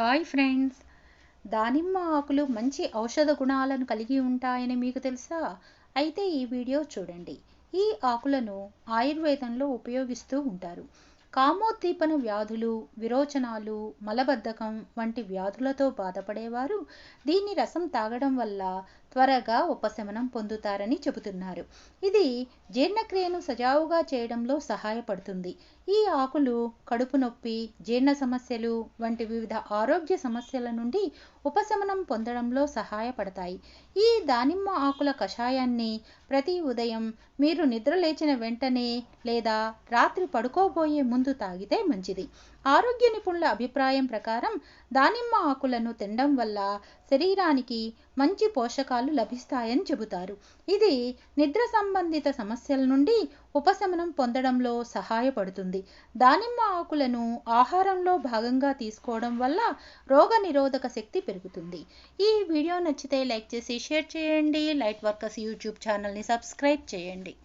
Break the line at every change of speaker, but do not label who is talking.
Hi friends. దానిమ్మ ఆకులు మంచి ఔషధ గుణాలను కలిగి ఉంటాయని మీకు తెలుసా? అయితే ఈ వీడియో చూడండి. ఈ ఆకులను ఆయుర్వేదంలో ఉపయోగిస్తూ ఉంటారు. కామోద్దీపన వ్యాధులు విరోచనాలు మలబద్ధకం వంటి వ్యాధులతో బాధపడేవారు. దీని రసం తాగడం వల్ల త్వరగా ఉపశమనం పొందుతారని చెబుతున్నారు. ఇది జీర్ణక్రియను సజావుగా చేయడంలో సహాయపడుతుంది. ఈ ఆకులు కడుపు నొప్పి జీర్ణ సమస్యలు వంటి వివిధ ఆరోగ్య సమస్యల నుండి ఉపశమనం పొందడంలో సహాయపడతాయి. ఈ దానిమ్మ ఆకుల కషాయాన్ని ప్రతి ఉదయం మీరు నిద్ర లేచిన వెంటనే లేదా రాత్రి పడుకోబోయే ముందు తాగితే మంచిది. ఆరోగ్య నిపుణుల అభిప్రాయం ప్రకారం దానిమ్మ ఆకులను తినడం వల్ల శరీరానికి మంచి పోషకాలు లభిస్తాయని చెబుతారు. ఇది నిద్ర సంబంధిత సమస్యల నుండి ఉపశమనం పొందడంలో సహాయపడుతుంది. దానిమ్మ ఆకులను ఆహారంలో భాగంగా తీసుకోవడం వల్ల రోగ నిరోధక శక్తి పెరుగుతుంది. ఈ వీడియో నచ్చితే లైక్ చేసి షేర్ చేయండి. లైట్ వర్కర్స్ యూట్యూబ్ ఛానల్ని సబ్స్క్రైబ్ చేయండి.